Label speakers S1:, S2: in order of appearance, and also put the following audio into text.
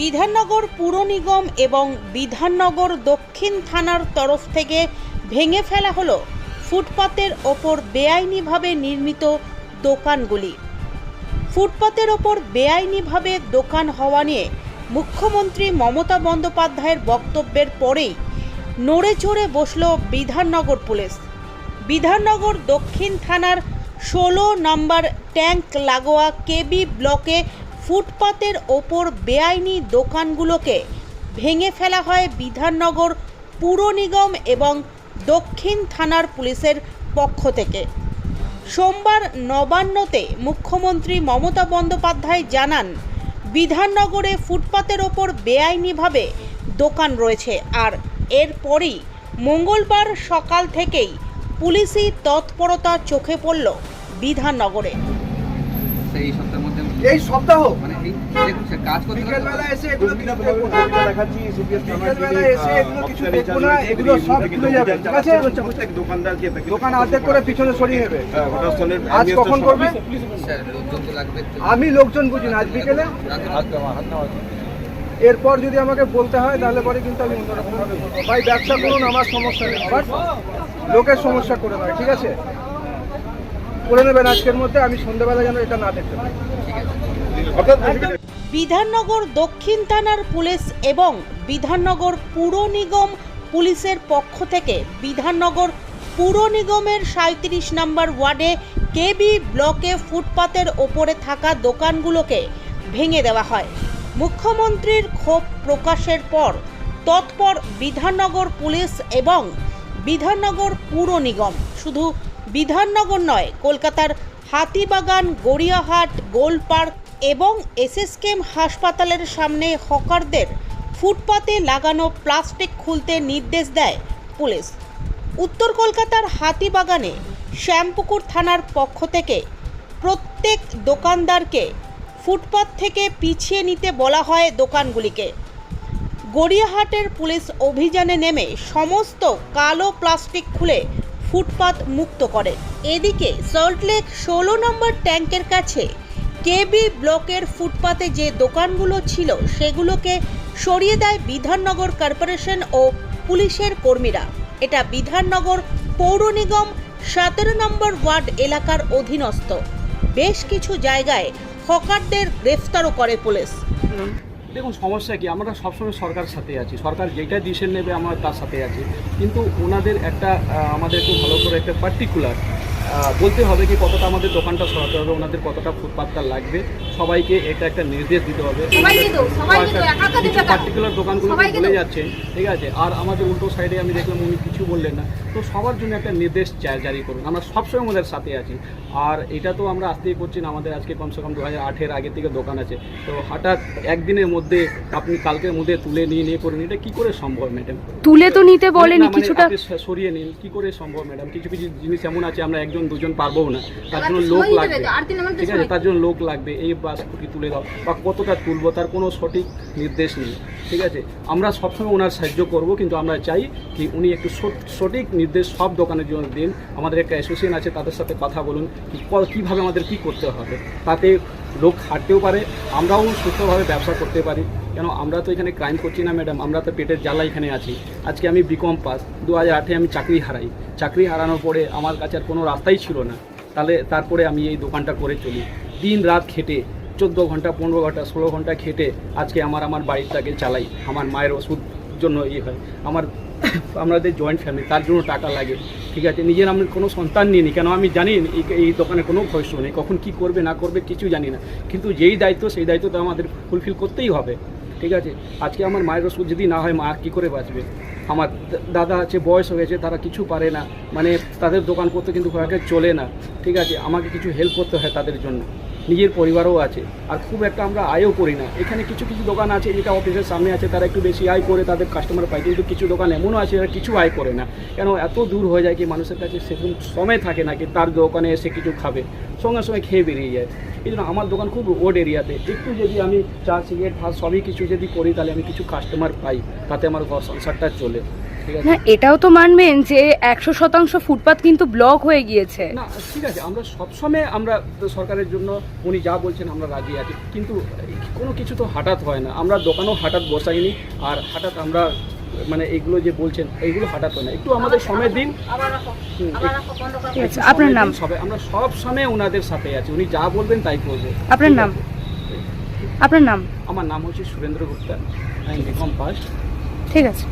S1: বিধাননগর পুর নিগম এবং বিধাননগর দক্ষিণ থানার তরফ থেকে ভেঙে ফেলা হলো ফুটপাতের ওপর বেআইনিভাবে নির্মিত দোকানগুলি। ফুটপাতের ওপর বেআইনিভাবে দোকান হওয়া নিয়ে মুখ্যমন্ত্রী মমতা বন্দ্যোপাধ্যায়ের বক্তব্যের পরেই নড়ে চড়ে বসল বিধাননগর পুলিশ। বিধাননগর দক্ষিণ থানার ষোলো নম্বর ট্যাঙ্ক লাগোয়া কেবি ব্লকে ফুটপাতের ওপর বেআইনি দোকানগুলোকে ভেঙে ফেলা হয় বিধাননগর পুর নিগম এবং দক্ষিণ থানার পুলিশের পক্ষ থেকে। সোমবার নবান্নতে মুখ্যমন্ত্রী মমতা বন্দ্যোপাধ্যায় জানান, বিধাননগরে ফুটপাতের ওপর বেআইনিভাবে দোকান রয়েছে আর এরপরই মঙ্গলবার সকাল থেকেই পুলিশি তৎপরতা চোখে পড়ল বিধাননগরে।
S2: সেই
S3: এই সপ্তাহ।
S2: মানে দেখুন স্যার কাজ করতে করতে-
S3: বিকেলবেলা এসে এগুলো কিছু দেখব না।
S4: দেখাচ্ছি
S3: বিকেলবেলা এসে এগুলো কিছু দেখব না, এগুলো সব খুলে যাবে, ঠিক আছে?
S4: দোকানদারকে
S3: দোকান অর্ধেক করে পিছনে সরিয়ে নেবে।
S4: হ্যাঁ,
S3: আজ কখন করবি। আমি লোকজন বুঝি না আজ বিকেলে? এরপর যদি আমাকে বলতে হয় তাহলে পরে কিন্তু আমি ভাই ব্যবসা করুন আমার সমস্যা নেই। আবার লোকের সমস্যা করে নয় ঠিক আছে? করে নেবেন আজকের মধ্যে আমি সন্ধ্যেবেলা যেন এটা না দেখতে পাই।
S1: বিধাননগর দক্ষিণ থানার পুলিশ এবং বিধাননগর পুর নিগম পুলিশের পক্ষ থেকে বিধাননগর পুর নিগমের সাঁত্রিশ নম্বর ওয়ার্ডে কেবি ব্লকে ফুটপাতের ওপরে থাকা দোকানগুলোকে ভেঙে দেওয়া হয়। মুখ্যমন্ত্রীর ক্ষোভ প্রকাশের পর তৎপর বিধাননগর পুলিশ এবং বিধাননগর পুর নিগম। শুধু বিধাননগর নয়, কলকাতার হাতিবাগান, গড়িয়াহাট গোল পার্ক এবং এসএসকেএম হাসপাতালের সামনে হকারদের ফুটপাতে লাগানো প্লাস্টিক খুলতে নির্দেশ দেয় পুলিশ। উত্তর কলকাতার হাতিবাগানে শ্যামপুকুর থানার পক্ষ থেকে প্রত্যেক দোকানদারকে ফুটপাত থেকে পিছিয়ে নিতে বলা হয় দোকানগুলিকে। গড়িয়াহাটের পুলিশ অভিযানে নেমে সমস্ত কালো প্লাস্টিক খুলে ফুটপাত মুক্ত করে। এদিকে সল্টলেক ষোলো নম্বর ট্যাঙ্কের কাছে কেবি ব্লকের ফুটপাতে যে দোকানগুলো ছিল সেগুলোকে সরিয়ে দেয় বিধাননগর কর্পোরেশন ও পুলিশের কর্মীরা। এটা বিধাননগর পৌর নিগম সতেরো নম্বর ওয়ার্ড এলাকার অধীনস্থ। বেশ কিছু জায়গায় হকারদের গ্রেফতারও করে পুলিশ।
S5: দেখুন সমস্যা কি? আমরা সবসময় সরকারের সাথে আছি। সরকার যেটা ডিসিশন নেবে আমরা তার সাথে আছি। কিন্তু ওনাদের একটা আহ, আমাদেরকে ভালো করে একটা পার্টিকুলার বলতে হবে কি কতটা আমাদের দোকানটা সরাতে হবে ওনাদের কতটা ফুটপাতটা লাগবে সবাইকে এটা একটা নির্দেশ দিতে হবে।
S6: সবাইকে দাও, সবাইকে দাও, একা একা দিতে পারো।
S5: পার্টিকুলার দোকানগুলো বলে। যাচ্ছেন ঠিক আছে? আর আমাদের উল্টো সাইডে আমি দেখলাম উনি কিছু বললেন না। তো সবার জন্য একটা নির্দেশ জারি করুন আমরা সবসময় আমাদের সাথে আছি। আর এটা তো আমরা আসতেই করছি না আমাদের আজকে কমসে কম দু হাজার আগে থেকে দোকান আছে। তো হঠাৎ একদিনের মধ্যে আপনি কালকের মধ্যে তুলে নিয়ে নিয়ে করুন এটা কি করে সম্ভব ম্যাডাম?
S7: তুলে তো নিতে বলেনি
S5: মানে
S7: কিছুটা।
S5: সরিয়ে নিন কি করে সম্ভব ম্যাডাম? কিছু কিছু জিনিস এমন আছে আমরা একজন দুজন পারব না। তার জন্য লোক লাগবে। ঠিক আছে? তার জন্য লোক লাগবে। এই বাস কুটি তুলে দাও। বা কতটা তুলবো তার কোনো সঠিক নির্দেশ নেই। ঠিক আছে? আমরা সবসময় ওনার সাহায্য করব কিন্তু আমরা চাই কি উনি একটু সঠ- সঠিক নির্দেশ সব দোকানের জন্য দিন। আমাদের একটা অ্যাসোসিয়েশন আছে তাদের সাথে কথা বলুন। কীভাবে আমাদের কি করতে হবে? তাতে লোক হাঁটতেও পারে, আমরাও সুস্থভাবে ব্যবসা করতে পারি। কেন, আমরা তো এখানে ক্রাইম করছি না ম্যাডাম আমরা তো পেটের জ্বালা এখানে আছি। আজকে আমি বিকম পাস, দু হাজার আটে আমি চাকরি হারাই। চাকরি হারানোর পরে আমার কাছে আর কোনো রাস্তাই ছিল না। তাহলে তারপরে আমি এই দোকানটা করে চলি। দিন রাত খেটে, চোদ্দ ঘণ্টা, পনেরো ঘণ্টা, ষোলো ঘণ্টা খেটে আজকে আমার আমার বাড়িটাকে চালাই। আমার মায়ের ওষুধ জন্য ইয়ে হয়। আমার আমাদের জয়েন্ট ফ্যামিলি তার জন্য টাকা লাগে। ঠিক আছে? নিজের আমি কোনো সন্তান নিয়ে নি কেন? আমি জানি এই দোকানে কোনো ভবিষ্য নেই। কখন কি করবে, না করবে, কিছু জানি না। কিন্তু যেই দায়িত্ব, সেই দায়িত্ব তো আমাদের ফুলফিল করতেই হবে। ঠিক আছে? আজকে আমার মায়ের ওষুধ যদি না হয়, মা কী করে বাঁচবে? আমার দাদা আছে, বয়স হয়ে গেছে, তারা কিছু পারে না। মানে তাদের দোকান করতে কিন্তু চলে না। ঠিক আছে? আমাকে কিছু হেল্প করতে হয় তাদের জন্য। নিজের পরিবারও আছে। আর খুব একটা আমরা আয়ও করি না। এখানে কিছু কিছু দোকান আছে যেটা অফিসের সামনে আছে, তারা একটু বেশি আয় করে তাদের কাস্টমার পায়। কিন্তু কিছু দোকান এমনও আছে যারা কিছু আয় করে না। কেন এত দূর হয়ে যায় কি মানুষের কাছে সেরকম সময় থাকে না কি তার দোকানে এসে কিছু খাবে। সঙ্গে সঙ্গে খেয়ে বেরিয়ে যায়। এই জন্য আমার দোকান খুব রোড এরিয়াতে একটু যদি আমি চা সিগারেট ভাত সবই কিছু যদি করি, তাহলে আমি কিছু কাস্টমার পাই। তাতে আমার সংসারটা চলে।
S7: না এটাও তো মানবেন যে একশো শতাংশ ফুটপাত কিন্তু ব্লক হয়ে গিয়েছে।
S5: না ঠিক আছে আমরা সবসময় আমরা সরকারের জন্য উনি যা বলছেন আমরা রাজি আছি কিন্তু কোনো কিছু তো হঠাৎ হয় না। আমরা দোকানও হঠাৎ বসাইনি আর হঠাৎ আমরা মানে এগুলো যে বলছেন এইগুলো হঠাৎ হয় না। একটু আমাদের সময় দিন। হুম,
S7: ঠিক আছে আপনার নাম?
S5: সবাই আমরা সব সময় ওনাদের সাথে আছি। উনি যা বলবেন তাই করব।
S7: আপনার নাম? আপনার নাম?
S5: আমার নাম হচ্ছে সুরেন্দ্র গুপ্তা আমি বিকম পাস
S7: ঠিক আছে।